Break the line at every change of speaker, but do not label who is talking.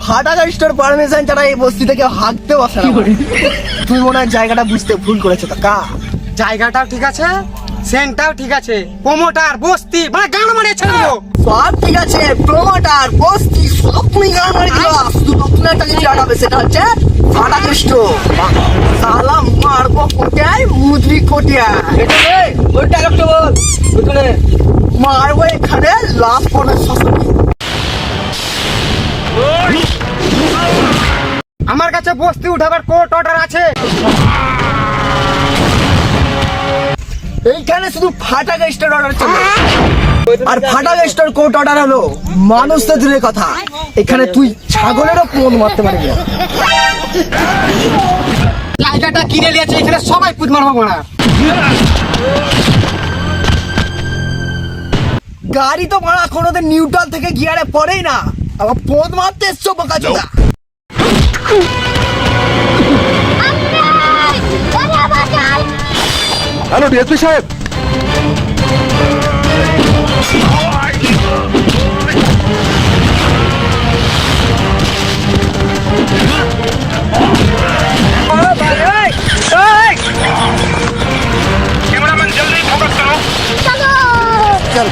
ফাটা গাড়িটার পারমিশন ছাড়া এই বস্তিতে কেউ হাঁকতে বসে না। তুই মনে হয় জায়গাটা বুঝতে ভুল করেছে তো কা
জায়গাটাও ঠিক আছে সেন্টটাও ঠিক আছে প্রমোটার বস্তি মানে গান মারিয়ে ছেড়ে
সব ঠিক আছে প্রমোটার বস্তি সব তুমি গান মারি একটা আটাবে সেটা হচ্ছে ফাটা কৃষ্ণ সালাম মারবো কোটিয়ায় মুদ্রি কোটিয়ায় ওই ডায়লগটা বল ওখানে মারবো এখানে
আমার কাছে বস্তি উঠাবার কোর্ট অর্ডার আছে।
এইখানে শুধু ফাটা গেস্টের অর্ডার আর ফাটা গেস্টের কোর্ট অর্ডার হলো মানুষ তো কথা। এখানে তুই ছাগলেরও মন মারতে পারবি না
জায়গাটা কিনে নিয়েছে এখানে সবাই পুত মারবো মারা
গাড়ি তো মারা কোনোদিন নিউট্রাল থেকে গিয়ারে পড়েই না আবার পদ মারতে এসছো বোকা চোদা
হ্যালো ডিএসপি সাহেব চল।